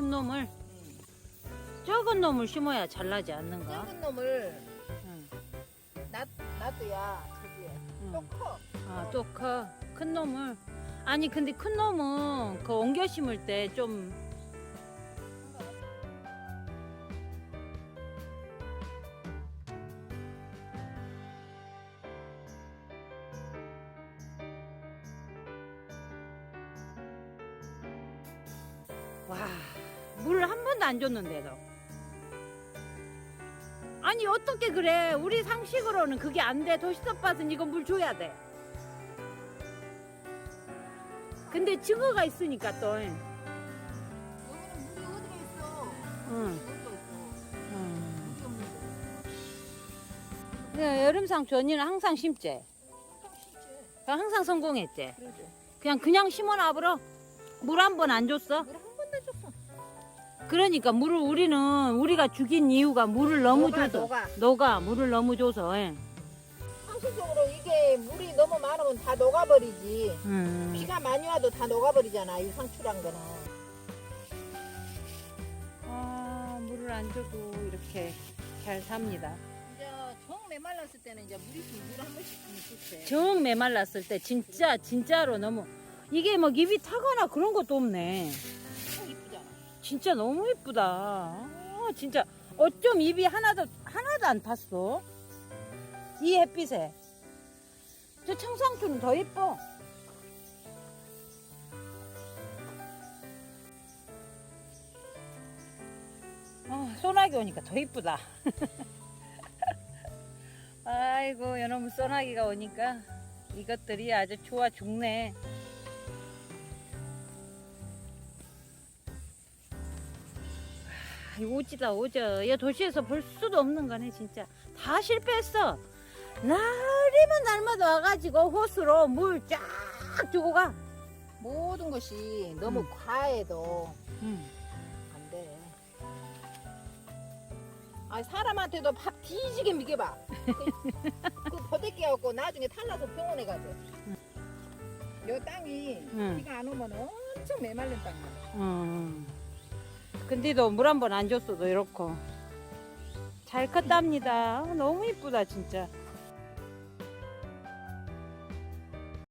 큰 놈을 응. 적은 놈을 심어야 잘 나지 않는가? 작은 놈을 응. 놔 놔둬야 저기 응. 또 커. 아, 또 커. 큰 놈을. 아니, 근데 큰 놈은 그 옮겨 심을 때 좀, 와, 물한 번도 안 줬는데도. 아니, 어떻게 그래. 우리 상식으로는 그게 안 돼. 도시텃밭은 이거 물 줘야 돼. 근데 증거가 있으니까 또. 여기는 물이 어디가 있어? 응. 음. 물이 없는데. 네, 여름상 전이는 항상 심지. 참 쉽지. 항상 성공했지. 그러지. 그냥 그냥 심어놔버려. 물 한 번 안 줬어. 물한 번도 안 줬어. 그러니까 물을 우리는 우리가 죽인 이유가 물을 너무 녹아, 줘서. 녹아. 녹아 물을 너무 줘서. 예. 상식적으로 이게 물이 너무 많으면 다 녹아버리지. 음. 비가 많이 와도 다 녹아버리잖아. 이 상추란 거는. 아, 물을 안 줘도 이렇게 잘 삽니다. 이제 정 메말랐을 때는 이제 물 있으면 물한 번씩 주면 좋대. 정 메말랐을 때 진짜 진짜로 너무 이게 뭐 입이 타거나 그런 것도 없네. 진짜 너무 이쁘다. 아, 진짜 어쩜 입이 하나도 하나도 안 탔어? 이 햇빛에. 저 청상추는 더 예뻐. 아, 소나기 오니까 더 이쁘다. 아이고, 여러분 소나기가 오니까 이것들이 아주 좋아 죽네. 오지다 오져. 야 도시에서 볼 수도 없는 거네 진짜. 다 실패했어. 날이면 날마다 와가지고 호수로 물 쫙 주고 가. 모든 것이 너무 음. 과해도 응. 안 돼. 아 사람한테도 밥 뒤지게 미겨봐. 그, 그 버대기 갖고 나중에 탈나서 병원에 가지. 요 땅이 응. 비가 안 오면 엄청 메말른 땅이야. 음. 근데도 물 한 번 안 줬어도 이렇고 잘 컸답니다. 너무 이쁘다 진짜.